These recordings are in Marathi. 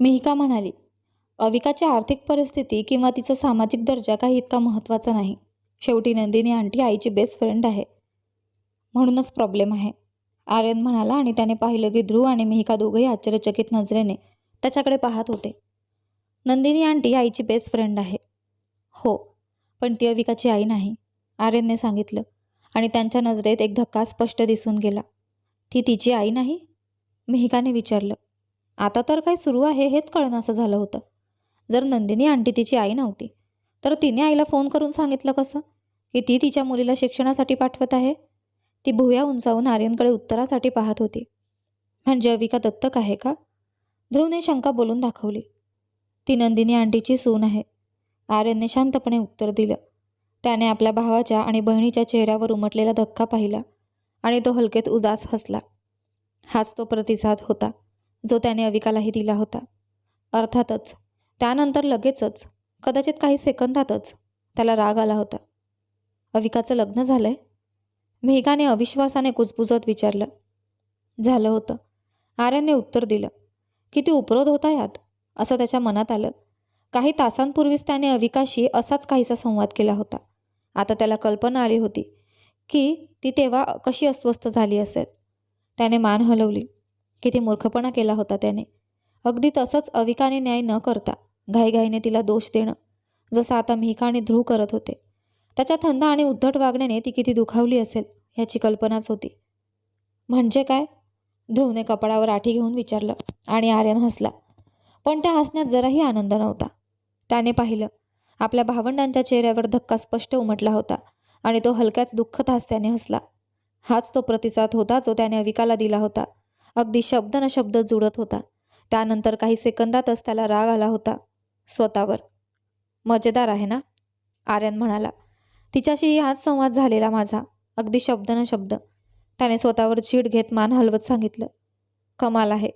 मिहिका म्हणाली अविकाची आर्थिक परिस्थिती किंवा तिचा सामाजिक दर्जा काही इतका महत्त्वाचा नाही. शेवटी नंदिनी आंटी आईची बेस्ट फ्रेंड आहे. म्हणूनच प्रॉब्लेम आहे. आर्यन म्हणाला आणि त्याने पाहिलं की ध्रुव आणि मिहिका दोघंही आश्चर्यचकित नजरेने त्याच्याकडे पाहत होते. नंदिनी आंटी आईची बेस्ट फ्रेंड आहे. हो पण ती अविकाची आई नाही आर्यनने सांगितलं आणि त्यांच्या नजरेत एक धक्का स्पष्ट दिसून गेला. ती तिची आई नाही? मिहिकाने विचारलं. आता तर काय सुरू आहे हेच कळणं असं झालं होतं. जर नंदिनी आंटी तिची आई नव्हती तर तिने आईला फोन करून सांगितलं कसं? की ती तिच्या मुलीला शिक्षणासाठी पाठवत आहे? ती भुया उंचावून आर्यनकडे उत्तरासाठी पाहत होती. म्हणजे अविका दत्तक आहे का? ध्रुवने शंका बोलून दाखवली. ती नंदिनी आंटीची सून आहे. आर्यनने शांतपणे उत्तर दिलं. त्याने आपल्या भावाच्या आणि बहिणीच्या चेहऱ्यावर उमटलेला धक्का पाहिला आणि तो हलकेत उदास हसला. हाच तो प्रतिसाद होता. जो त्याने अविकालाही दिला होता. अर्थातच त्यानंतर लगेचच कदाचित काही सेकंदातच त्याला राग आला होता. अविकाचं लग्न झालंय? मेघाने अविश्वासाने कुजबुजत विचारलं. झालं होतं. आर्यनने उत्तर दिलं. किती उपरोध होता यात असं त्याच्या मनात आलं. काही तासांपूर्वीच त्याने अविकाशी असाच काहीसा संवाद केला होता. आता त्याला कल्पना आली होती की ती तेव्हा कशी अस्वस्थ झाली असेल. त्याने मान हलवली. किती मूर्खपणा केला होता त्याने. अगदी तसंच अविकाने न्याय न करता घाईघाईने तिला दोष देणं जसं आता मिहिका आणि ध्रुव करत होते. त्याच्या थंड आणि उद्धट वागण्याने ती किती दुखावली असेल ह्याची कल्पनाच होती. म्हणजे काय? ध्रुवने कपडावर आठी घेऊन विचारलं आणि आर्यन हसला. पण त्या हसण्यात जराही आनंद नव्हता. त्याने पाहिलं आपल्या भावंडांच्या चेहऱ्यावर धक्का स्पष्ट उमटला होता आणि तो हलक्याच दुःखत हास्याने हसला. हाच तो प्रतिसाद होता जो त्याने अविकाला दिला होता. अगदी शब्द न शब्द जुळत होता. त्यानंतर काही सेकंदातच त्याला राग आला होता. स्वतःवर. मजेदार आहे ना? आर्यन म्हणाला. तिच्याशी हाच संवाद झालेला माझा. अगदी शब्द न शब्द. त्याने स्वतःवर चीड घेत मान हलवत सांगितलं. कमाल आहे.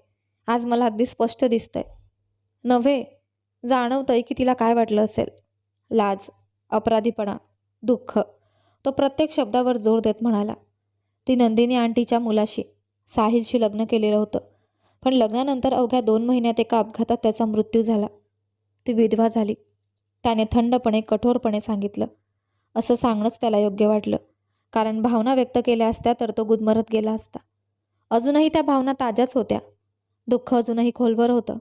आज मला अगदी स्पष्ट दिसतंय. नव्हे जाणवतंय की तिला काय वाटलं असेल. लाज अपराधीपणा दुःख. तो प्रत्येक शब्दावर जोर देत म्हणाला. ती नंदिनी आंटीच्या मुलाशी. साहिलशी लग्न केलेलं होतं. पण लग्नानंतर अवघ्या दोन महिन्यात एका अपघातात त्याचा मृत्यू झाला. ती विधवा झाली. त्याने थंडपणे कठोरपणे सांगितलं. असं सांगणंच त्याला योग्य वाटलं. कारण भावना व्यक्त केल्या असत्या तर तो गुदमरत गेला असता. अजूनही त्या भावना ताज्याच होत्या. दुःख अजूनही खोलवर होतं.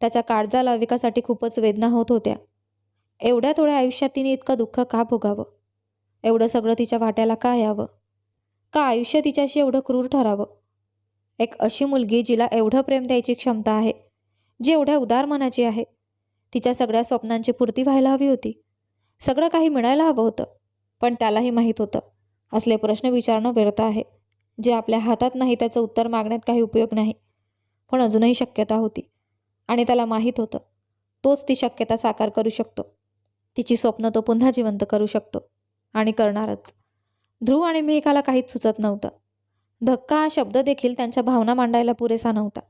त्याच्या काळजाला अविकासाठी खूपच वेदना होत होत्या. एवढ्या थोड्या आयुष्यात तिने इतकं दुःख का भोगावं? एवढं सगळं तिच्या वाट्याला का यावं? का आयुष्य तिच्याशी एवढं क्रूर ठरावं? एक अशी मुलगी जिला एवढं प्रेम द्यायची क्षमता आहे जी एवढ्या उदार मनाची आहे. तिच्या सगळ्या स्वप्नांची पूर्ती व्हायला हवी होती. सगळं काही मिळायला हवं होतं पण त्यालाही माहीत होतं. असले प्रश्न विचारणं व्यर्थ आहे जे आपल्या हातात नाही त्याचं उत्तर मागण्यात काही उपयोग नाही. पण अजूनही शक्यता होती आणि त्याला माहीत होतं. तोच ती शक्यता साकार करू शकतो. तिची स्वप्न तो पुन्हा जिवंत करू शकतो आणि करणारच. ध्रुव आणि मेहिकाला काहीच सुचत नव्हतं. धक्का हा शब्द देखील त्यांच्या भावना मांडायला पुरेसा नव्हता.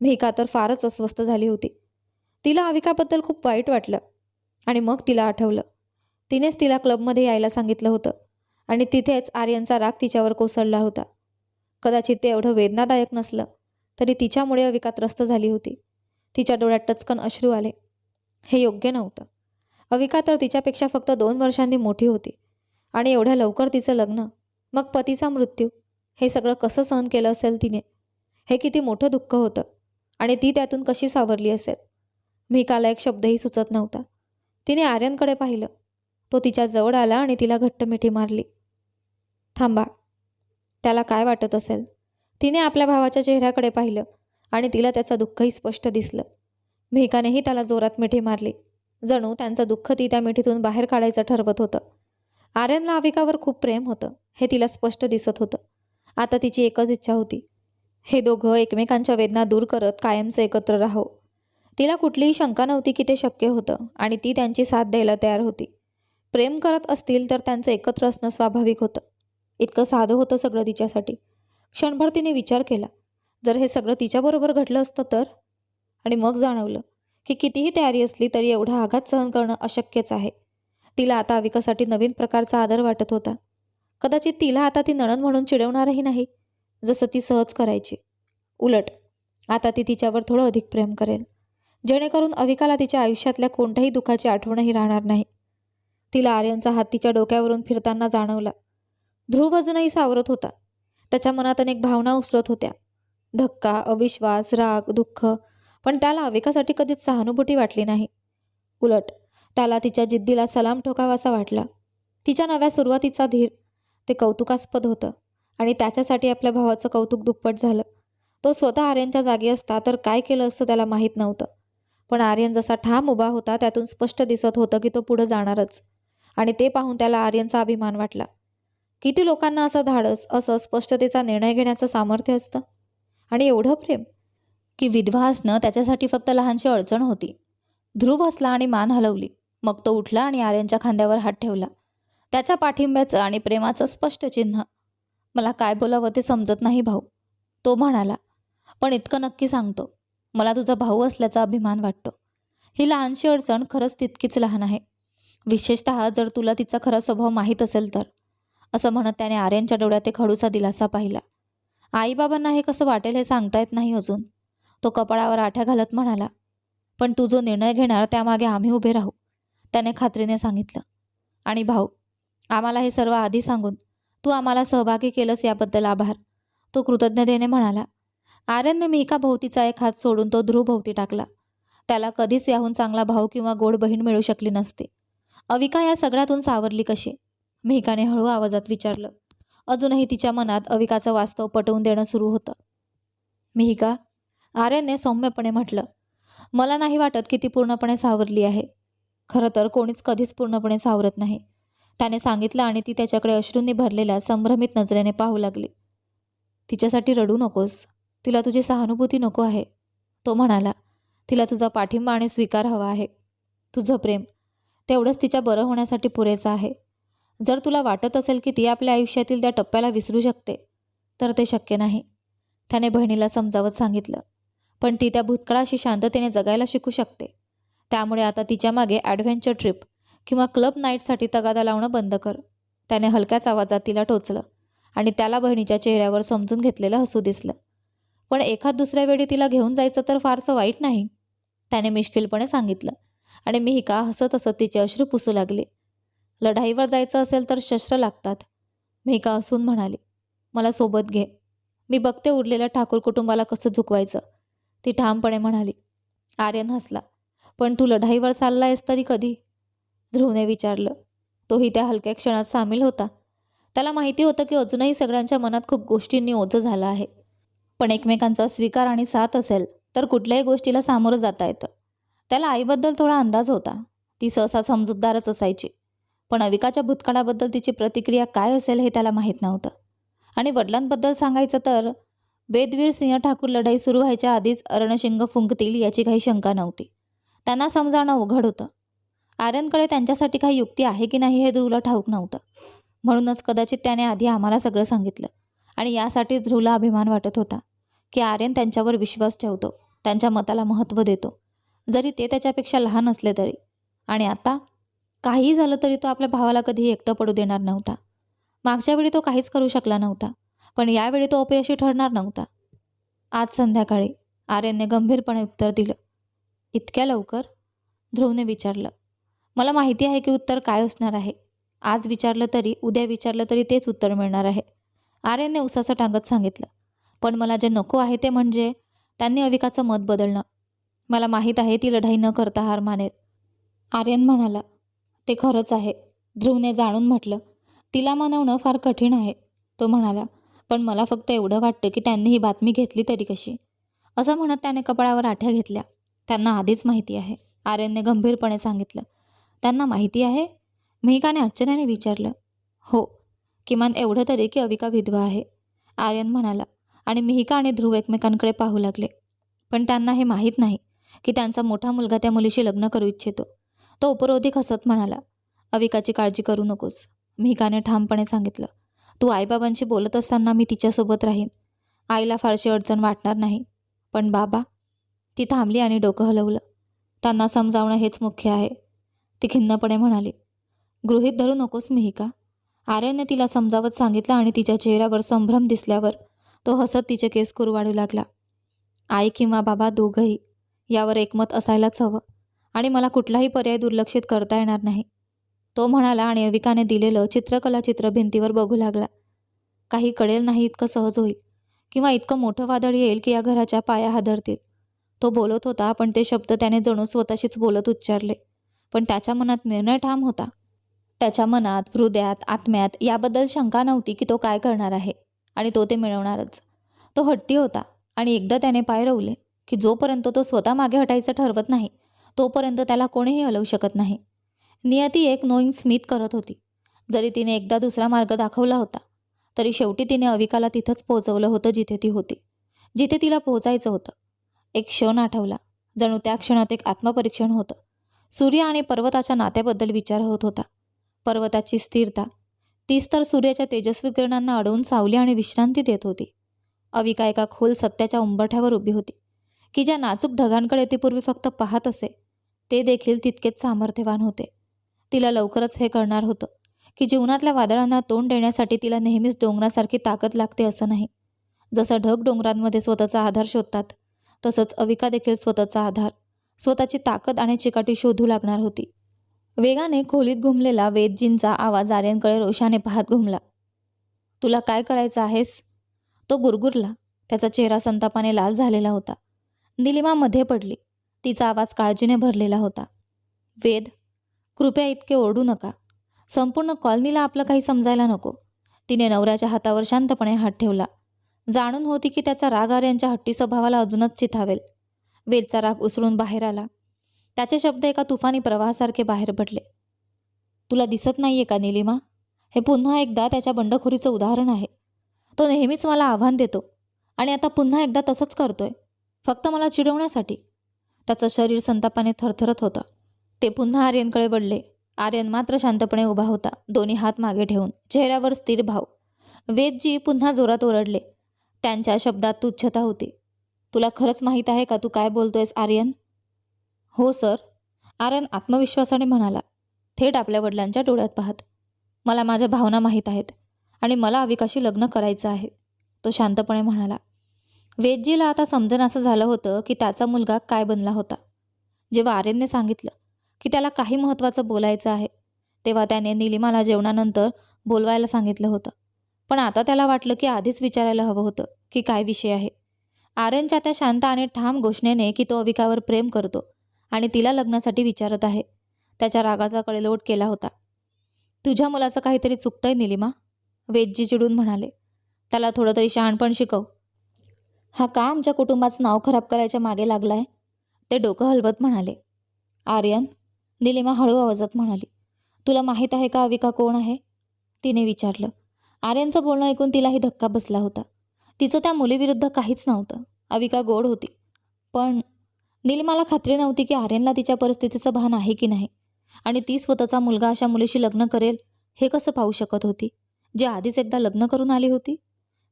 मेहिका तर फारच अस्वस्थ झाली होती. तिला अविकाबद्दल खूप वाईट वाटलं आणि मग तिला आठवलं. तिनेच तिला क्लबमध्ये यायला सांगितलं होतं आणि तिथेच आर्यनचा राग तिच्यावर कोसळला होता. कदाचित ते एवढं वेदनादायक नसलं तरी तिच्यामुळे अविका त्रस्त झाली होती. तिच्या डोळ्यात टचकन अश्रू आले. हे योग्य नव्हतं. अविका तर तिच्यापेक्षा फक्त दोन वर्षांनी मोठी होती आणि एवढ्या लवकर तिचं लग्न मग पतीचा मृत्यू हे सगळं कसं सहन केलं असेल तिने? हे किती मोठं दुःख होतं. आणि ती त्यातून कशी सावरली असेल? मी काला एक शब्दही सुचत नव्हता. तिने आर्यनकडे पाहिलं. तो तिच्या जवळ आला आणि तिला घट्ट मिठी मारली. थांबा. त्याला काय वाटत असेल? तिने आपल्या भावाच्या चेहऱ्याकडे पाहिलं आणि तिला त्याचं दुःखही स्पष्ट दिसलं. मेहकानेही त्याला जोरात मिठी मारली. जणू त्यांचं दुःख ती त्या मिठीतून बाहेर काढायचं ठरवत होतं. आर्यनला अविकावर खूप प्रेम होतं हे तिला स्पष्ट दिसत होतं. आता तिची एकच इच्छा होती. हे दोघं एकमेकांच्या वेदना दूर करत कायमचं एकत्र राहो तिला कुठलीही शंका नव्हती की ते शक्य होतं आणि ती त्यांची साथ द्यायला तयार होती. प्रेम करत असतील तर त्यांचं एकत्र असणं स्वाभाविक होतं. इतकं साधं होतं सगळं तिच्यासाठी. क्षणभर तिने विचार केला. जर हे सगळं तिच्याबरोबर घडलं असतं तर? आणि मग जाणवलं की कितीही तयारी असली तरी एवढा आघात सहन करणं अशक्यच आहे. तिला आता अविकासाठी नवीन प्रकारचा आदर वाटत होता. कदाचित तिला आता ती नणन म्हणून चिडवणारही नाही जसं ती सहज करायची. उलट आता ती तिच्यावर थोडं अधिक प्रेम करेल. जेणेकरून अविकाला तिच्या आयुष्यातल्या कोणत्याही दुःखाची आठवणही राहणार नाही. तिला आर्यनचा हात तिच्या डोक्यावरून फिरताना जाणवला. ध्रुव अजूनही सावरत होता. त्याच्या मनात अनेक भावना उसळत होत्या. धक्का अविश्वास राग दुःख पण त्याला अविकासाठी कधीच सहानुभूती वाटली नाही. उलट त्याला तिच्या जिद्दीला सलाम ठोकावासा वाटला. तिच्या नव्या सुरुवातीचा धीर ते कौतुकास्पद होतं. आणि त्याच्यासाठी आपल्या भावाचं कौतुक दुप्पट झालं. तो स्वतः आर्यनच्या जागी असता तर काय केलं असतं त्याला माहीत नव्हतं. पण आर्यन जसा ठाम उभा होता त्यातून स्पष्ट दिसत होतं की तो पुढं जाणारच. आणि ते पाहून त्याला आर्यनचा अभिमान वाटला. किती लोकांना असं धाडस असं स्पष्टतेचा निर्णय घेण्याचं सामर्थ्य असतं? आणि एवढं प्रेम? की विधवा असणं त्याच्यासाठी फक्त लहानशी अडचण होती. ध्रुव हसला आणि मान हलवली. मग तो उठला आणि आर्यनच्या खांद्यावर हात ठेवला. त्याच्या पाठिंब्याचं आणि प्रेमाचं स्पष्ट चिन्ह. मला काय बोलावं ते समजत नाही भाऊ. तो म्हणाला पण इतकं नक्की सांगतो. मला तुझा भाऊ असल्याचा अभिमान वाटतो. ही लहानशी अडचण खरंच तितकीच लहान आहे. विशेषत जर तुला तिचा खरा स्वभाव माहीत असेल तर. असं म्हणत त्याने आर्यनच्या डोळ्यात एक खडूसा दिलासा पाहिला. आईबाबांना हे कसं वाटेल हे सांगता येत नाही अजून. तो कपाळावर आठ्या घालत म्हणाला पण तू जो निर्णय घेणार त्यामागे आम्ही उभे राहू. त्याने खात्रीने सांगितलं. आणि भाऊ आम्हाला हे सर्व आधी सांगून तू आम्हाला सहभागी केलंस याबद्दल आभार. तो कृतज्ञतेने म्हणाला आर्यनने मिहिका भोवतीचा एक हात सोडून तो ध्रुव भोवती टाकला. त्याला कधीच याहून चांगला भाऊ किंवा गोड बहीण मिळू शकली नसते. अविका या सगळ्यातून सावरली कशी? मिहिकाने हळू आवाजात विचारलं. अजूनही तिच्या मनात अविकाचं वास्तव पटवून देणं सुरू होतं. मिहिका आर्यनने सौम्यपणे म्हटलं मला नाही वाटत की ती पूर्णपणे सावरली आहे. खरं तर कोणीच कधीच पूर्णपणे सावरत नाही. त्याने सांगितलं आणि ती त्याच्याकडे अश्रूंनी भरलेल्या संभ्रमित नजरेने पाहू लागली. तिच्यासाठी रडू नकोस. तिला तुझी सहानुभूती नको आहे. तो म्हणाला तिला तुझा पाठिंबा आणि स्वीकार हवा आहे. तुझं प्रेम तेवढंच तिच्या बरं होण्यासाठी पुरेसं आहे. जर तुला वाटत असेल की ती आपल्या आयुष्यातील त्या टप्प्याला विसरू शकते तर ते शक्य नाही. त्याने बहिणीला समजावत सांगितलं पण ती त्या भूतकाळाशी शांततेने जगायला शिकू शकते. त्यामुळे आता तिच्यामागे ॲडव्हेंचर ट्रिप किंवा क्लब नाईटसाठी तगादा लावणं बंद कर. त्याने हलक्याच आवाजात तिला टोचलं आणि त्याला बहिणीच्या चेहऱ्यावर समजून घेतलेलं हसू दिसलं. पण एखाद दुसऱ्या वेळी तिला घेऊन जायचं तर फारसं वाईट नाही त्याने मिश्किलपणे सांगितलं. आणि मी हिका हसत हसत तिचे अश्रू पुसू लागले. लढाईवर जायचं असेल तर शस्त्र लागतात. मिहिका हसून म्हणाली मला सोबत घे. मी बघते उरलेल्या ठाकूर कुटुंबाला कसं झुकवायचं. ती ठामपणे म्हणाली आर्यन हसला पण तू लढाईवर चालला आहेस तरी कधी? ध्रुवने विचारलं. तोही त्या हलक्या क्षणात सामील होता. त्याला माहिती होतं की अजूनही सगळ्यांच्या मनात खूप गोष्टींनी ओझं झालं आहे. पण एकमेकांचा स्वीकार आणि साथ असेल तर कुठल्याही गोष्टीला सामोरं जाता येतं. त्याला आईबद्दल थोडा अंदाज होता. ती सहसा समजूतदारच असायची. पण अविकाच्या भूतकाळाबद्दल तिची प्रतिक्रिया काय असेल हे त्याला माहीत नव्हतं. आणि वडिलांबद्दल सांगायचं तर वेदवीर सिंह ठाकूर लढाई सुरू व्हायच्या आधीच अरणशिंग फुंकतील याची काही शंका नव्हती. त्यांना समजावणं उघड होतं. आर्यनकडे त्यांच्यासाठी काही युक्ती आहे की नाही हे ध्रुवला ठाऊक नव्हतं. म्हणूनच कदाचित त्याने आधी आम्हाला सगळं सांगितलं आणि यासाठीच ध्रुवला अभिमान वाटत होता की आर्यन त्यांच्यावर विश्वास ठेवतो त्यांच्या मताला महत्त्व देतो जरी ते त्याच्यापेक्षा लहान असले तरी. आणि आता काहीही झालं तरी तो आपल्या भावाला कधीही एकटं पडू देणार नव्हता. मागच्या वेळी तो काहीच करू शकला नव्हता पण यावेळी तो अपयशी ठरणार नव्हता. आज संध्याकाळी आर्यनने गंभीरपणे उत्तर दिलं. इतक्या लवकर? ध्रुवने विचारलं. मला माहिती आहे की उत्तर काय असणार आहे. आज विचारलं तरी उद्या विचारलं तरी तेच उत्तर मिळणार आहे. आर्यनने उसाचं टांगत सांगितलं. पण मला जे नको आहे ते म्हणजे त्यांनी अविकाचं मत बदलणं. मला माहीत आहे ती लढाई न करता हार मानेल. आर्यन म्हणाला ते खरंच आहे. ध्रुवने जाणून म्हटलं तिला मनवणं फार कठीण आहे. तो म्हणाला पण मला फक्त एवढं वाटतं की त्यांनी ही बातमी घेतली तरी कशी. असं म्हणत त्याने कपाळावर आठ्या घेतल्या. त्यांना आधीच माहिती आहे. आर्यनने गंभीरपणे सांगितलं त्यांना माहिती आहे? मिहिकाने आश्चर्याने विचारलं. हो किमान एवढं तरी की अविका विधवा आहे आर्यन म्हणाला. आणि मिहिका आणि ध्रुव एकमेकांकडे पाहू लागले. पण त्यांना हे माहीत नाही की त्यांचा मोठा मुलगा त्या मुलीशी लग्न करू इच्छितो. तो उपरोधिक हसत म्हणाला अविकाची काळजी करू नकोस मिहिकाने ठामपणे सांगितलं. तू आईबाबांशी बोलत असताना मी तिच्यासोबत राहीन. आईला फारशी अडचण वाटणार नाही. पण बाबा ती थांबली आणि डोकं हलवलं. त्यांना समजावणं हेच मुख्य आहे. ती खिन्नपणे म्हणाली गृहीत धरू नकोस मिहिका. आर्यने तिला समजावत सांगितलं आणि तिच्या चेहऱ्यावर संभ्रम दिसल्यावर तो हसत तिचे केस कुरवाडू लागला. आई किंवा बाबा दोघंही यावर एकमत असायलाच हवं आणि मला कुठलाही पर्याय दुर्लक्षित करता येणार नाही. तो म्हणाला आणि अविकाने दिलेलं चित्रकला चित्र भिंतीवर बघू लागला. काही कळेल नाही इतकं सहज होईल किंवा इतकं मोठं वादळ येईल की या घराच्या पाया हादरतील. तो बोलत होता पण ते शब्द त्याने जणू स्वतःशीच बोलत उच्चारले. पण त्याच्या मनात निर्णय ठाम होता. त्याच्या मनात हृदयात आत्म्यात याबद्दल शंका नव्हती की तो काय करणार आहे आणि तो ते मिळवणारच. तो हट्टी होता आणि एकदा त्याने पाय रवले की जोपर्यंत तो स्वतः मागे हटायचं ठरवत नाही तोपर्यंत त्याला कोणीही हलवू शकत नाही. नियती एक नोईंग स्मित करत होती. जरी तिने एकदा दुसरा मार्ग दाखवला होता तरी शेवटी तिने अविकाला तिथंच पोहोचवलं होतं जिथे ती होती जिथे तिला पोहोचायचं होतं. एक क्षण आठवला जणू त्या क्षणात एक आत्मपरीक्षण होतं. सूर्य आणि पर्वताच्या नात्याबद्दल विचार होत होता. पर्वताची स्थिरता. तीच तर सूर्याच्या तेजस्वी किरणांना अडवून सावली आणि विश्रांती देत होती. अविका एका खोल सत्याच्या उंबरठ्यावर उभी होती. की ज्या नाचूक ढगांकडे ती पूर्वी फक्त पाहत असे ते देखील तितकेच सामर्थ्यवान होते. तिला लवकरच हे करणार होतं की जीवनातल्या वादळांना तोंड देण्यासाठी तिला नेहमीच डोंगरासारखी ताकद लागते असं नाही. जसं ढग डोंगरांमध्ये स्वतःचा आधार शोधतात तसंच अविका देखील स्वतःचा आधार स्वतःची ताकद आणि चिकाटी शोधू लागणार होती. वेगाने खोलीत घुमलेला वेदजींचा आवाज आर्यनकडे रोषाने पाहत घुमला. तुला काय करायचं आहेस? तो गुरगुरला. त्याचा चेहरा संतापाने लाल झालेला होता. निलिमा मध्ये पडली. तिचा आवाज काळजीने भरलेला होता. वेद कृपया इतके ओरडू नका. संपूर्ण कॉलनीला आपलं काही समजायला नको. तिने नवऱ्याच्या हातावर शांतपणे हात ठेवला. जाणून होती की त्याचा राग आर्यांच्या हट्टी स्वभावाला अजूनच चिथावेल. वेदचा राग उसळून बाहेर आला. त्याचे शब्द एका तुफानी प्रवाहासारखे बाहेर पडले. तुला दिसत नाहीये का निलिमा? हे पुन्हा एकदा त्याच्या बंडखोरीचं उदाहरण आहे. तो नेहमीच मला आव्हान देतो आणि आता पुन्हा एकदा तसंच करतोय फक्त मला चिडवण्यासाठी. त्याचं शरीर संतापाने थरथरत होतं. ते पुन्हा आर्यनकडे वळले. आर्यन मात्र शांतपणे उभा होता दोन्ही हात मागे ठेवून. चेहऱ्यावर स्थिर भाव. वेदजी पुन्हा जोरात ओरडले. त्यांच्या शब्दात तुच्छता होती. तुला खरंच माहीत आहे का तू काय बोलतोयस आर्यन? हो सर. आर्यन आत्मविश्वासाने म्हणाला थेट आपल्या वडिलांच्या डोळ्यात पाहत. मला माझ्या भावना माहीत आहेत आणि मला अविकाशी लग्न करायचं आहे. तो शांतपणे म्हणाला वेदजीला आता समजेन असं झालं होतं की त्याचा मुलगा काय बनला होता. जेव्हा आर्यनने सांगितलं की त्याला काही महत्त्वाचं बोलायचं आहे तेव्हा त्याने निलिमाला जेवणानंतर बोलवायला सांगितलं होतं. पण आता त्याला वाटलं की आधीच विचारायला हवं होतं की काय विषय आहे. आर्यनच्या त्या शांत आणि ठाम घोषणेने की तो अविकावर प्रेम करतो आणि तिला लग्नासाठी विचारत आहे. त्याच्या रागाचा कळेलोट केला होता. तुझ्या मुलाचं काहीतरी चुकतंय निलिमा वेदजी चिडून म्हणाले. त्याला थोडं तरी शहाणपण शिकव. हा का आमच्या कुटुंबाचं नाव खराब करायच्या मागे लागलाय? ते डोकं हलवत म्हणाले. आर्यन निलिमा हळू आवाजात म्हणाली. तुला माहीत आहे का अविका कोण आहे? तिने विचारलं. आर्यनचं बोलणं ऐकून तिलाही धक्का बसला होता. तिचं त्या मुलीविरुद्ध काहीच नव्हतं. अविका गोड होती. पण निलिमाला खात्री नव्हती की आर्यनला तिच्या परिस्थितीचं भान आहे की नाही. आणि ती स्वतःचा मुलगा अशा मुलीशी लग्न करेल हे कसं पाहू शकत होती? जी आधीच एकदा लग्न करून आली होती?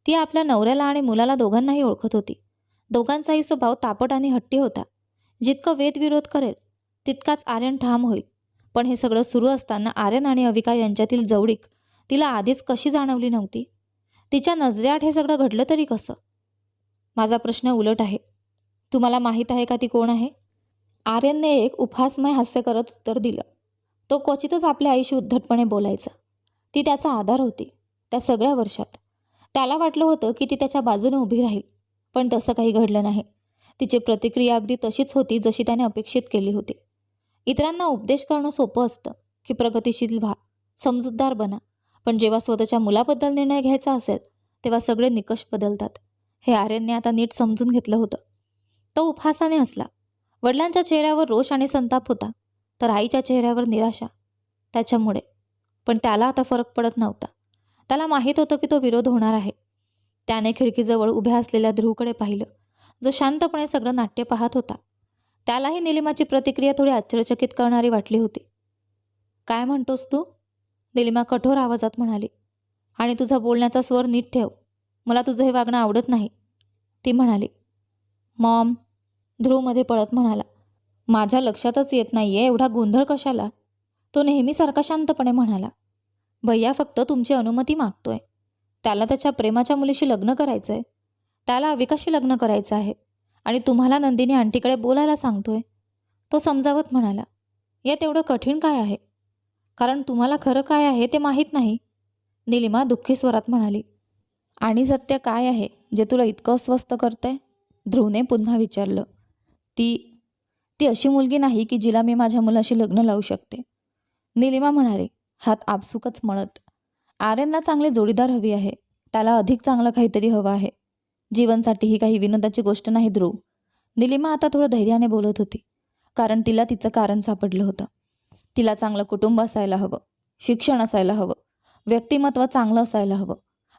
ती आपल्या नवऱ्याला आणि मुलाला दोघांनाही ओळखत होती. दोघांचाही स्वभाव तापट आणि हट्टी होता. जितकं वेदविरोध करेल तितकाच आर्यन ठाम होईल. पण हे सगळं सुरू असताना आर्यन आणि अविका यांच्यातील जवळीक तिला आधीच कशी जाणवली नव्हती? तिच्या नजरेआड हे सगळं घडलं तरी कसं? माझा प्रश्न उलट आहे. तुम्हाला माहीत आहे का ती कोण आहे? आर्यनने एक उपहासमय हास्य करत उत्तर दिलं. तो क्वचितच आपल्या आईशी उद्धटपणे बोलायचा. ती त्याचा आधार होती त्या सगळ्या वर्षात. त्याला वाटलं होतं की ती त्याच्या बाजूने उभी राहील पण तसं काही घडलं नाही. तिची प्रतिक्रिया अगदी तशीच होती जशी त्याने अपेक्षित केली होती. इतरांना उपदेश करणं सोपं असतं की प्रगतिशील व्हा समजूतदार बना. पण जेव्हा स्वतःच्या मुलाबद्दल निर्णय घ्यायचा असेल तेव्हा सगळे निकष बदलतात. हे आर्यनने आता नीट समजून घेतलं होतं. तो उपहासाने हसला. वडिलांच्या चेहऱ्यावर रोष आणि संताप होता तर आईच्या चेहऱ्यावर निराशा त्याच्यामुळे. पण त्याला आता फरक पडत नव्हता. त्याला माहीत होतं की तो विरोध होणार आहे. त्याने खिडकीजवळ उभ्या असलेल्या ध्रुवकडे पाहिलं जो शांतपणे सगळं नाट्य पाहत होता. त्यालाही निलिमाची प्रतिक्रिया थोडी आश्चर्यचकित करणारी वाटली होती. काय म्हणतोस तू? निलिमा कठोर आवाजात म्हणाली आणि तुझा बोलण्याचा स्वर नीट ठेव. मला तुझं हे वागणं आवडत नाही. ती म्हणाली मॉम ध्रुवमध्ये पळत म्हणाला माझ्या लक्षातच येत नाहीये एवढा गोंधळ कशाला? तो नेहमीसारखा शांतपणे म्हणाला भैया फक्त तुमची अनुमती मागतोय. त्याला त्याच्या प्रेमाच्या मुलीशी लग्न करायचं आहे त्याला अविकाशी लग्न करायचं आहे. आणि तुम्हाला नंदिनी आंटीकडे बोलायला सांगतोय. तो समजावत म्हणाला यात एवढं कठीण काय आहे? कारण तुम्हाला खरं काय आहे ते माहीत नाही. निलिमा दुःखी स्वरात म्हणाली आणि सत्य काय आहे जे तुला इतकं अस्वस्थ करतंय? ध्रुवने पुन्हा विचारलं ती ती अशी मुलगी नाही की जिला मी माझ्या मुलाशी लग्न लावू शकते. निलिमा म्हणाली हात आपसुकच मळत. आर्यनला चांगले जोडीदार हवी आहे. त्याला अधिक चांगलं काहीतरी हवं आहे. जीवनसाठी ही काही विनोदाची गोष्ट नाही ध्रुव. निलिमा आता थोडं धैर्याने बोलत होती कारण तिला तिचं कारण सापडलं होतं. तिला चांगलं कुटुंब असायला हवं शिक्षण असायला हवं व्यक्तिमत्व चांगलं असायला हवं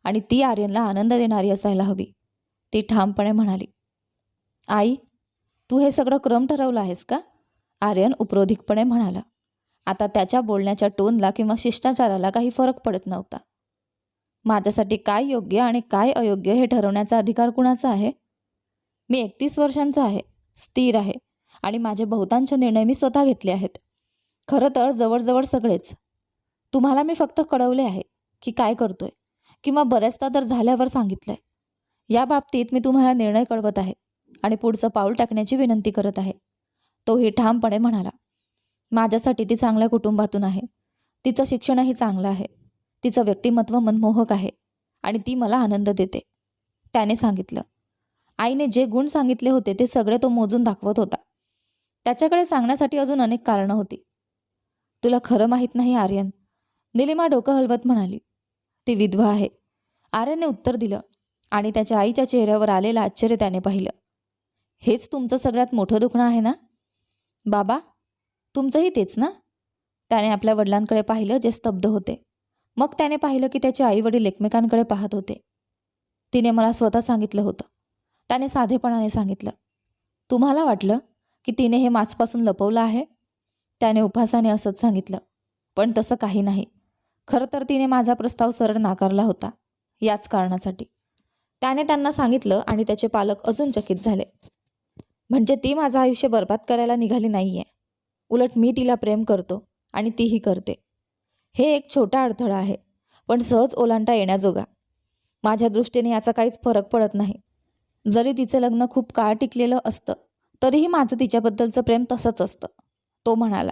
आणि ती आर्यनला आनंद देणारी असायला हवी. ती ठामपणे म्हणाली आई तू हे सगळं क्रम ठरवलं आहेस का? आर्यन उपरोधिकपणे म्हणाला आता त्याच्या बोलण्याच्या टोनला किंवा शिष्टाचाराला काही फरक पडत नव्हता. माझ्यासाठी काय योग्य आणि काय अयोग्य हे ठरवण्याचा अधिकार कुणाचा आहे? मी एकतीस वर्षांचा आहे स्थिर आहे आणि माझे बहुतांश निर्णय मी स्वतः घेतले आहेत. खरं तर जवळजवळ सगळेच. तुम्हाला मी फक्त कळवले आहे की काय करतोय किंवा बऱ्याचदा तर झाल्यावर सांगितलंय. या बाबतीत मी तुम्हाला निर्णय कळवत आहे आणि पुढचं पाऊल टाकण्याची विनंती करत आहे. तोही ठामपणे म्हणाला. माझ्यासाठी ती चांगल्या कुटुंबातून आहे. तिचं शिक्षणही चांगलं आहे. तिचं व्यक्तिमत्व मनमोहक आहे आणि ती मला आनंद देते. त्याने सांगितलं. आईने जे गुण सांगितले होते ते सगळे तो मोजून दाखवत होता. त्याच्याकडे सांगण्यासाठी अजून अनेक कारणं होती. तुला खरं माहीत नाही आर्यन. निलिमा डोकं हलवत म्हणाली. ती विधवा आहे. आर्यनने उत्तर दिलं आणि त्याच्या आईच्या चेहऱ्यावर आलेलं आश्चर्य त्याने पाहिलं. हेच तुमचं सगळ्यात मोठं दुखणं आहे ना? बाबा तुमचंही तेच ना? त्याने आपल्या वडिलांकडे पाहिलं जे स्तब्ध होते. मग त्याने पाहिलं की त्याचे आई वडील एकमेकांकडे पाहत होते. तिने मला स्वतः सांगितलं होतं. त्याने साधेपणाने सांगितलं. तुम्हाला वाटलं की तिने हे माझपासून लपवलं आहे? त्याने उपासाने असंच सांगितलं पण तसं काही नाही. खरं तर तिने माझा प्रस्ताव सरळ नाकारला होता याच कारणासाठी. त्याने त्यांना सांगितलं आणि त्याचे पालक अजून चकित झाले. म्हणजे ती माझं आयुष्य बर्बाद करायला निघाली नाही आहे उलट मी तिला प्रेम करतो आणि तीही करते. हे एक छोटा अडथळा आहे पण सहज ओलांडा येण्याजोगा. माझ्या दृष्टीने याचा काहीच फरक पडत नाही. जरी तिचं लग्न खूप काळ टिकलेलं असतं तरीही माझं तिच्याबद्दलचं प्रेम तसंच असतं. तो म्हणाला.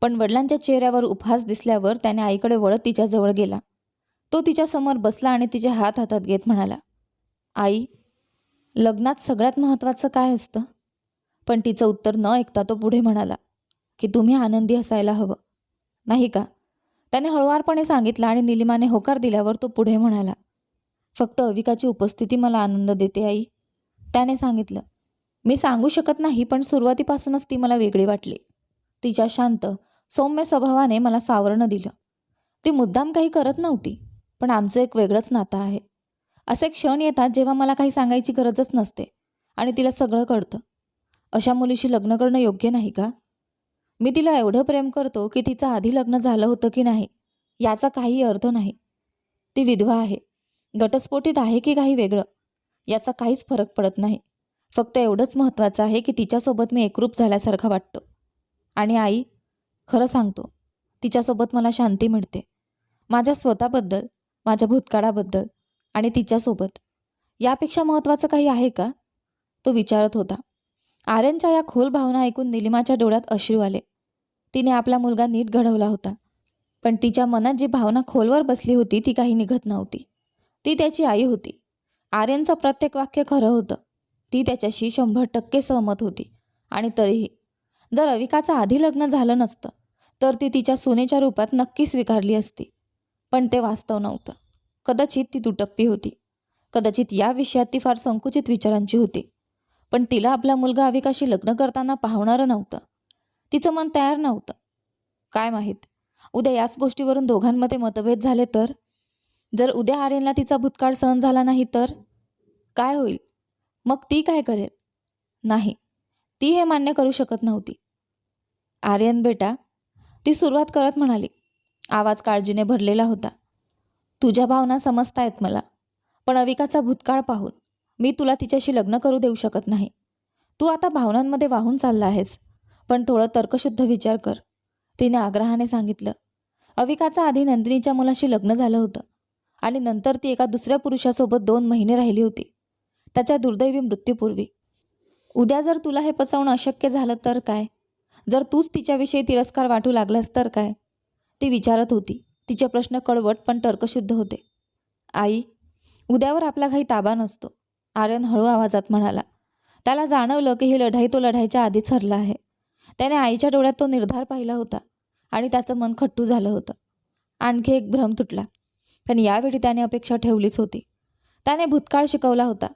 पण वडिलांच्या चेहऱ्यावर उपहास दिसल्यावर त्याने आईकडे वळत तिच्याजवळ गेला. तो तिच्यासमोर बसला आणि तिचे हात हातात घेत म्हणाला आई लग्नात सगळ्यात महत्त्वाचं काय असतं? पण तिचं उत्तर न ऐकता तो पुढे म्हणाला की तुम्ही आनंदी असायला हवं. नाही का? त्याने हळुवारपणे सांगितलं आणि निलिमाने होकार दिल्यावर तो पुढे म्हणाला फक्त अविकाची उपस्थिती मला आनंद देते आई. त्याने सांगितलं मी सांगू शकत नाही पण सुरुवातीपासूनच ती मला वेगळी वाटली. तिच्या शांत सौम्य स्वभावाने मला सावरणं दिलं. ती मुद्दाम काही करत नव्हती पण आमचं एक वेगळंच नातं आहे. असे क्षण येतात जेव्हा मला काही सांगायची गरजच नसते आणि तिला सगळं कळतं. अशा मुलीशी लग्न करणं योग्य नाही का? मी तिला एवढं प्रेम करतो की तिचं आधी लग्न झालं होतं की नाही याचा काही अर्थ नाही. ती विधवा आहे घटस्फोटीत आहे की काही वेगळं याचा काहीच फरक पडत नाही. फक्त एवढंच महत्त्वाचं आहे की तिच्यासोबत मी एकरूप झाल्यासारखं वाटतो. आणि आई खरं सांगतो तिच्यासोबत मला शांती मिळते. माझ्या स्वतःबद्दल माझ्या भूतकाळाबद्दल आणि तिच्यासोबत. यापेक्षा महत्त्वाचं काही आहे का? तो विचारत होता. आर्यनच्या या खोल भावना ऐकून निलिमाच्या डोळ्यात अश्रू आले. तिने आपला मुलगा नीट घडवला होता. पण तिच्या मनात जी भावना खोलवर बसली होती ती काही निघत नव्हती. ती त्याची आई होती. आर्यनचं प्रत्येक वाक्य खरं होतं. ती त्याच्याशी शंभर टक्के सहमत होती. आणि तरीही जर अविकाचं आधी लग्न झालं नसतं तर ती तिच्या सुनेच्या रूपात नक्की स्वीकारली असती. पण ते वास्तव नव्हतं. कदाचित ती दुटप्पी होती. कदाचित या विषयात ती फार संकुचित विचारांची होती. पण तिला आपला मुलगा अविकाशी लग्न करताना पाहणारं नव्हतं. तिचं मन तयार नव्हतं. काय माहीत? उद्या याच गोष्टीवरून दोघांमध्ये मतभेद झाले तर? जर उद्या आर्यनला तिचा भूतकाळ सहन झाला नाही तर? काय होईल? मग ती काय करेल? नाही. ती हे मान्य करू शकत नव्हती. आर्यन बेटा ती सुरुवात करत म्हणाली आवाज काळजीने भरलेला होता. तुझ्या भावना समजतायत मला पण अविकाचा भूतकाळ पाहून मी तुला तिच्याशी लग्न करू देऊ शकत नाही. तू आता भावनांमध्ये वाहून चालला आहेस पण थोडं तर्कशुद्ध विचार कर. तिने आग्रहाने सांगितलं. अविकाचा आधी नंदिनीच्या मुलाशी लग्न झालं होतं आणि नंतर ती एका दुसऱ्या पुरुषासोबत दोन महिने राहिली होती. त्याच्या दुर्दैवी मृत्यूपूर्वी. उद्या जर तुला हे पचवणं अशक्य झालं तर काय? जर तूच तिच्याविषयी तिरस्कार वाटू लागलास तर काय? ती विचारत होती. तिचे प्रश्न कळवट पण तर्कशुद्ध होते. आई उद्यावर आपला काही ताबा नसतो. आर्यन हळू आवाजात म्हणाला त्याला जाणवलं की ही लढाई तो लढाईच्या आधीच हरला आहे. त्याने आईच्या डोळ्यात तो निर्धार पाहिला होता आणि त्याचं मन खट्टू झालं होतं. आणखी एक भ्रम तुटला. पण यावेळी त्याने अपेक्षा ठेवलीच होती. त्याने भूतकाळ शिकवला होता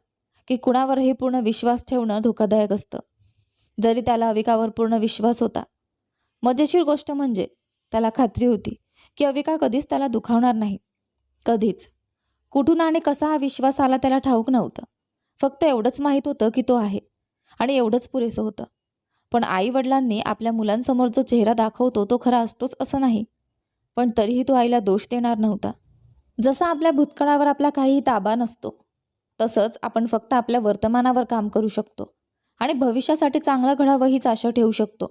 की कुणावरही पूर्ण विश्वास ठेवणं धोकादायक असतं. जरी त्याला अविकावर पूर्ण विश्वास होता. मजेशीर गोष्ट म्हणजे त्याला खात्री होती की अविका कधीच त्याला दुखावणार नाही. कधीच. कुठून आणि कसा हा विश्वास आला त्याला ठाऊक नव्हतं. फक्त एवढंच माहीत होतं की तो आहे आणि एवढंच पुरेसं होतं. पण आई वडिलांनी आपल्या मुलांसमोर जो चेहरा दाखवतो तो खरा असतोच असं नाही. पण तरीही तो आईला दोष देणार नव्हता. जसा आपल्या भूतकाळावर आपला काहीही ताबा नसतो तसंच आपण फक्त आपल्या वर्तमानावर काम करू शकतो. आणि भविष्यासाठी चांगलं घडावं हीच आशा ठेवू शकतो.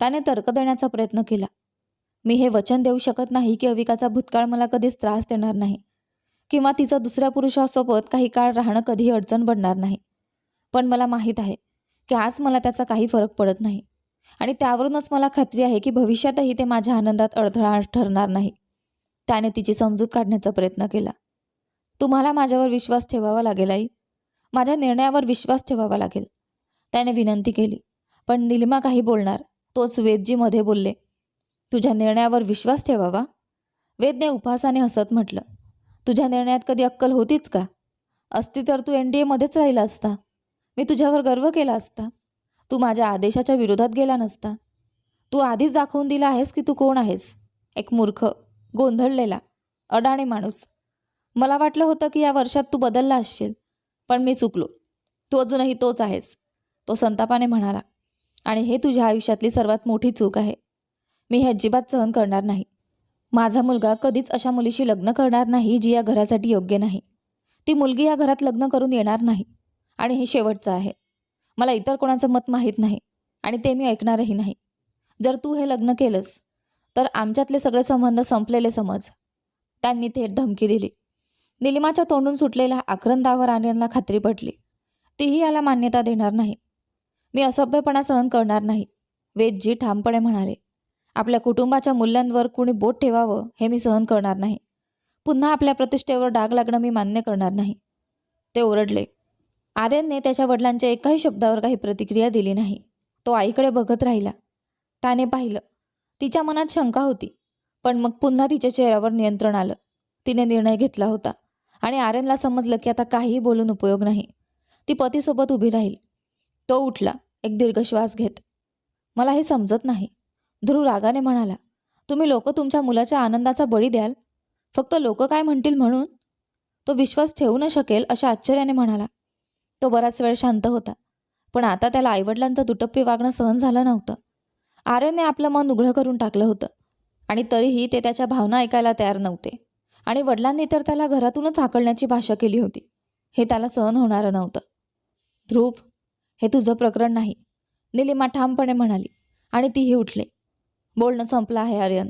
त्याने तर्क देण्याचा प्रयत्न केला. मी हे वचन देऊ शकत नाही की अविकाचा भूतकाळ मला कधीच त्रास देणार नाही किंवा तिचं दुसऱ्या पुरुषासोबत काही काळ राहणं कधीही अडचण बनणार नाही. पण मला माहीत आहे की आज मला त्याचा काही फरक पडत नाही आणि त्यावरूनच मला खात्री आहे की भविष्यातही ते माझ्या आनंदात अडथळा ठरणार नाही. त्याने तिची समजूत काढण्याचा प्रयत्न केला. तुम्हाला माझ्यावर विश्वास ठेवावा लागेल आई. माझ्या निर्णयावर विश्वास ठेवावा लागेल. त्याने विनंती केली. पण निलिमा काही बोलणार. तोच वेदजीमध्ये बोलले तुझ्या निर्णयावर विश्वास ठेवावा. वेदने उपहासाने हसत म्हटलं तुझ्या निर्णयात कधी अक्कल होतीच का? असती तर तू एन डी एमध्येच राहिला असता. मी तुझ्यावर गर्व केला असता. तू माझ्या आदेशाच्या विरोधात गेला नसता. तू आधीच दाखवून दिला आहेस की तू कोण आहेस? एक मूर्ख गोंधळलेला अडाणी माणूस. मला वाटलं होतं की या वर्षात तू बदलला असशील पण मी चुकलो. तू अजूनही तोच आहेस. तो संतापाने म्हणाला आणि हे तुझ्या आयुष्यातली सर्वात मोठी चूक आहे. मी हे अजिबात सहन करणार नाही. माझा मुलगा कधीच अशा मुलीशी लग्न करणार नाही जी या घरासाठी योग्य नाही. ती मुलगी या घरात लग्न करून येणार नाही. आणि हे शेवटचं आहे. मला इतर कोणाचं मत माहीत नाही. आणि ते मी ऐकणारही नाही. जर तू हे लग्न केलंस तर आमच्यातले सगळे संबंध संपलेले समज. त्यांनी थेट धमकी दिली. निलिमाच्या तोंडून सुटलेल्या आक्रंदावर आर्यनला खात्री पटली. तीही याला मान्यता देणार नाही. मी असभ्यपणा सहन करणार नाही. वेदजी ठामपणे म्हणाले आपल्या कुटुंबाच्या मूल्यांवर कुणी बोट ठेवावं हे मी सहन करणार नाही. पुन्हा आपल्या प्रतिष्ठेवर डाग लागणं मी मान्य करणार नाही. ते ओरडले. आर्यनने त्याच्या वडिलांच्या एकाही शब्दावर काही प्रतिक्रिया दिली नाही. तो आईकडे बघत राहिला. त्याने पाहिलं. तिच्या मनात शंका होती पण मग पुन्हा तिच्या चेहऱ्यावर नियंत्रण आलं. तिने निर्णय घेतला होता आणि आर्यनला समजलं की आता काहीही बोलून उपयोग नाही. ती पतीसोबत उभी राहील. तो उठला. एक दीर्घ श्वास घेत. मला हे समजत नाही. ध्रुव रागाने म्हणाला तुम्ही लोक तुमच्या मुलाच्या आनंदाचा बळी द्याल? फक्त लोक काय म्हणतील म्हणून? तो विश्वास ठेवू न शकेल अशा आश्चर्याने म्हणाला. तो बराच वेळ शांत होता पण आता त्याला आईवडिलांचं दुटप्पी वागणं सहन झालं नव्हतं. आर्यनने आपलं मन उघडं करून टाकलं होतं आणि तरीही ते त्याच्या भावना ऐकायला तयार नव्हते आणि वडिलांनी तर त्याला घरातूनच हाकलण्याची भाषा केली होती. हे त्याला सहन होणारं नव्हतं. ध्रुव हे तुझं प्रकरण नाही. निलिमा ठामपणे म्हणाली. आणि तीही उठले. बोलणं संपलं आहे आर्यन.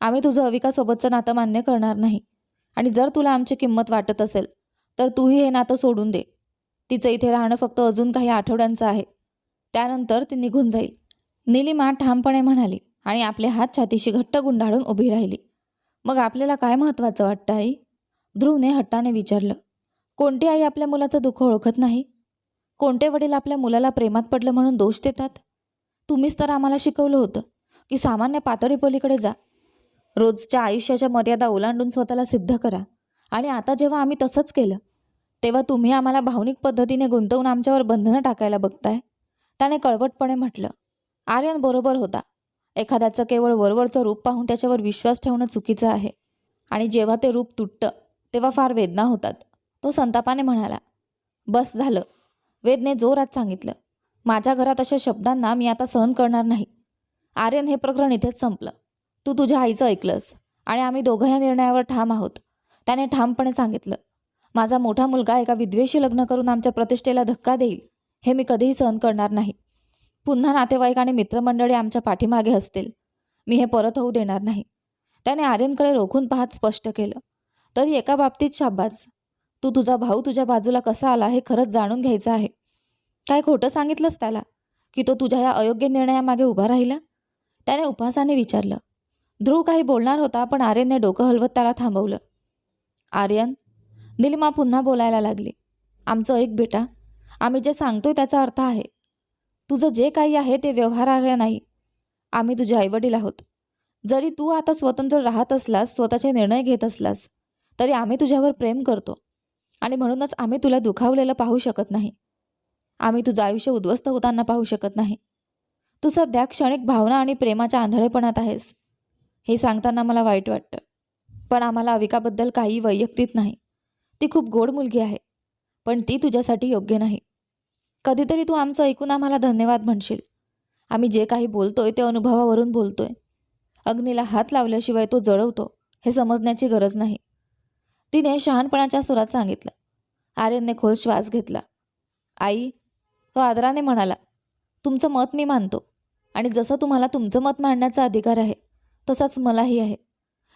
आम्ही तुझं अविकासोबतचं नातं मान्य करणार नाही. आणि जर तुला आमची किंमत वाटत असेल तर तूही हे नातं सोडून दे. तिचं इथे राहणं फक्त अजून काही आठवड्यांचं आहे. त्यानंतर ती निघून जाईल. निलिमा ठामपणे म्हणाली आणि आपले हात छातीशी घट्ट गुंडाळून उभी राहिली. मग आपल्याला काय महत्त्वाचं वाटतं आई? ध्रुवने हट्टाने विचारलं. कोणती आई आपल्या मुलाचं दुःख ओळखत नाही? कोणते वडील आपल्या मुलाला प्रेमात पडलं म्हणून दोष देतात? तुम्हीच तर आम्हाला शिकवलं होतं की सामान्य पातळी पलीकडे जा. रोजच्या आयुष्याच्या मर्यादा ओलांडून स्वतःला सिद्ध करा. आणि आता जेव्हा आम्ही तसंच केलं तेव्हा तुम्ही आम्हाला भावनिक पद्धतीने गुंतवून आमच्यावर बंधनं टाकायला बघताय. त्याने कळवटपणे म्हटलं आर्यन बरोबर होता. एखाद्याचं केवळ वरवरचं रूप पाहून त्याच्यावर विश्वास ठेवणं चुकीचं आहे. आणि जेव्हा ते रूप तुटतं तेव्हा फार वेदना होतात. तो संतापाने म्हणाला बस झालं. वेदने जोरात सांगितलं माझ्या घरात अशा शब्दांना मी आता सहन करणार नाही. आर्यन हे प्रकरण इथेच संपलं. तू तुझ्या आईचं ऐकलंस आणि आम्ही दोघं या निर्णयावर ठाम आहोत. त्याने ठामपणे सांगितलं माझा मोठा मुलगा एका विद्वेशी लग्न करून आमच्या प्रतिष्ठेला धक्का देईल हे मी कधीही सहन करणार नाही. पुन्हा नातेवाईक आणि मित्रमंडळी आमच्या पाठीमागे असतील. मी हे परत होऊ देणार नाही. त्याने आर्यनकडे रोखून पाहत स्पष्ट केलं तरी एका बाबतीत शाब्बास तू तुझा भाऊ तुझ्या बाजूला कसा आला हे खरंच जाणून घ्यायचं आहे. काय खोटं सांगितलंस त्याला? की तो तुझ्या या अयोग्य निर्णयामागे उभा राहिला? त्याने उपहासाने विचारलं. ध्रुव काही बोलणार होता पण आर्यनने डोकं हलवत त्याला थांबवलं. आर्यन निलिमा पुन्हा बोलायला लागली. आमचं ऐक बेटा आम्ही जे सांगतोय त्याचा अर्थ आहे. तुझं जे काही आहे ते व्यवहारार्ह नाही. आम्ही तुझे आईवडील आहोत. जरी तू आता स्वतंत्र राहत असलास स्वतःचे निर्णय घेत असलास तरी आम्ही तुझ्यावर प्रेम करतो. आणि म्हणूनच आम्ही तुला दुखावलेलं पाहू शकत नाही. आम्ही तुझं आयुष्य उद्ध्वस्त होताना पाहू शकत नाही. तू सध्या क्षणिक भावना आणि प्रेमाच्या आंधळेपणात आहेस. हे सांगताना मला वाईट वाटतं. पण आम्हाला अविकाबद्दल काही वैयक्तिक नाही. ती खूप गोड मुलगी आहे. पण ती तुझ्यासाठी योग्य नाही. कधीतरी तू आमचं ऐकून आम्हाला धन्यवाद म्हणशील. आम्ही जे काही बोलतोय ते अनुभवावरून बोलतोय. अग्नीला हात लावल्याशिवाय तो जळवतो हे समजण्याची गरज नाही. तिने शहाणपणाच्या सुरात सांगितलं. आर्यनने खोल श्वास घेतला. आई तो आदराने म्हणाला तुमचं मत मी मानतो. आणि जसं तुम्हाला तुमचं मत मांडण्याचा अधिकार आहे तसाच मलाही आहे.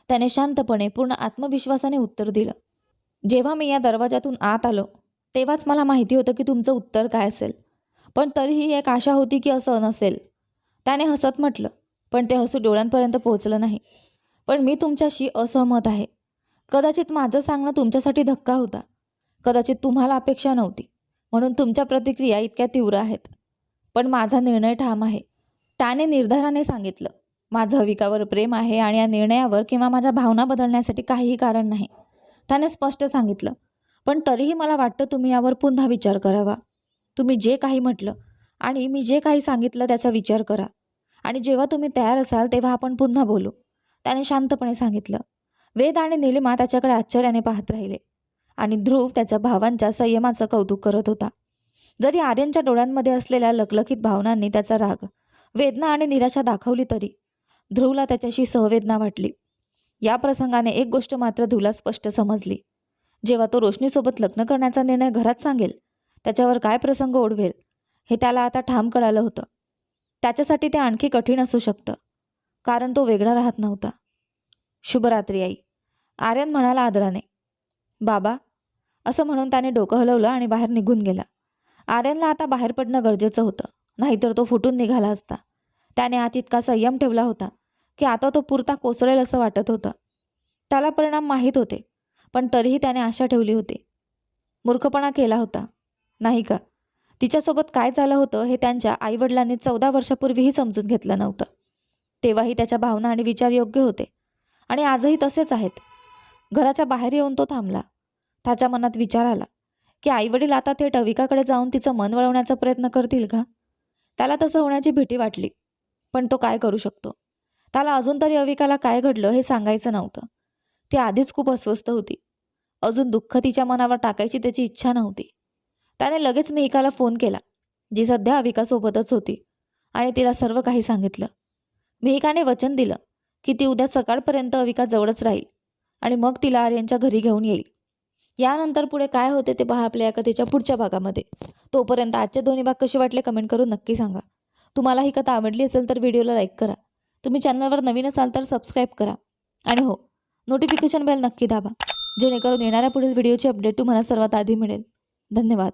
त्याने शांतपणे पूर्ण आत्मविश्वासाने उत्तर दिलं. जेव्हा मी या दरवाजातून आत आलो तेव्हाच मला माहिती होतं की तुमचं उत्तर काय असेल. पण तरीही एक आशा होती की असं नसेल. त्याने हसत म्हटलं पण ते हसू डोळ्यांपर्यंत पोहोचलं नाही. पण मी तुमच्याशी असहमत आहे. कदाचित माझं सांगणं तुमच्यासाठी धक्का होता. कदाचित तुम्हाला अपेक्षा नव्हती. म्हणून तुमच्या प्रतिक्रिया इतक्या तीव्र आहेत. पण माझा निर्णय ठाम आहे. त्याने निर्धाराने सांगितलं. माझं हविकावर प्रेम आहे आणि या निर्णयावर किंवा माझ्या भावना बदलण्यासाठी काहीही कारण नाही. त्याने स्पष्ट सांगितलं. पण तरीही मला वाटतं तुम्ही यावर पुन्हा विचार करावा. तुम्ही जे काही म्हटलं आणि मी जे काही सांगितलं त्याचा विचार करा. आणि जेव्हा तुम्ही तयार असाल तेव्हा आपण पुन्हा बोलू. त्याने शांतपणे सांगितलं. वेद आणि निलिमा त्याच्याकडे आश्चर्याने पाहत राहिले. आणि ध्रुव त्याच्या भावांच्या संयमाचं कौतुक करत होता. जरी आर्यनच्या डोळ्यांमध्ये असलेल्या लकलकीत भावनांनी त्याचा राग वेदना आणि निराशा दाखवली तरी ध्रुवला त्याच्याशी सहवेदना वाटली. या प्रसंगाने एक गोष्ट मात्र ध्रुवला स्पष्ट समजली. जेव्हा तो रोशनीसोबत लग्न करण्याचा निर्णय घरात सांगेल त्याच्यावर काय प्रसंग ओढवेल हे त्याला आता ठाम कळालं होतं. त्याच्यासाठी ते आणखी कठीण असू शकतं कारण तो वेगळा राहत नव्हता. शुभरात्री आई. आर्यन म्हणाला आदराने बाबा असं म्हणून त्याने डोकं हलवलं आणि बाहेर निघून गेला. आर्यनला आता बाहेर पडणं गरजेचं होतं नाहीतर तो फुटून निघाला असता. त्याने आत इतका संयम ठेवला होता की आता तो पुरता कोसळेल असं वाटत होतं. त्याला परिणाम माहीत होते पण तरीही त्याने आशा ठेवली होती. मूर्खपणा केला होता. नाही का? तिच्यासोबत काय झालं होतं हे त्यांच्या आईवडिलांनी चौदा वर्षापूर्वीही समजून घेतलं नव्हतं. तेव्हाही त्याच्या भावना आणि विचार योग्य होते. आणि आजही तसेच आहेत. घराच्या बाहेर येऊन तो थांबला. त्याच्या मनात विचार आला की आईवडील आता थेट अविकाकडे जाऊन तिचं मन वळवण्याचा प्रयत्न करतील का? त्याला तसं होण्याची भीती वाटली पण तो काय करू शकतो? त्याला अजून तरी अविकाला काय घडलं हे सांगायचं नव्हतं. ती आधीच खूप अस्वस्थ होती. अजून दुःख तिच्या मनावर टाकायची त्याची इच्छा नव्हती. त्याने लगेच मेहिकाला फोन केला जी सध्या अविकासोबतच होती आणि तिला सर्व काही सांगितलं. मेहिकाने वचन दिलं की ती उद्या सकाळपर्यंत अविका जवळच राहील. आणि मग तिला आर्यनच्या घरी घेऊन येईल. यानंतर पुढे काय होते ते पहा आपल्या या कथेच्या पुढच्या भागामध्ये. तोपर्यंत आजचे दोन्ही भाग कसे वाटले कमेंट करून नक्की सांगा. तुम्हाला ही कथा आवडली असेल तर व्हिडिओला लाईक करा. तुम्ही चॅनलवर नवीन असाल तर सबस्क्राईब करा. आणि हो नोटिफिकेशन बेल नक्की दाबा. जेणेकरून येणाऱ्या पुढील व्हिडिओची अपडेट तुम्हाला सर्वात आधी मिळेल. धन्यवाद.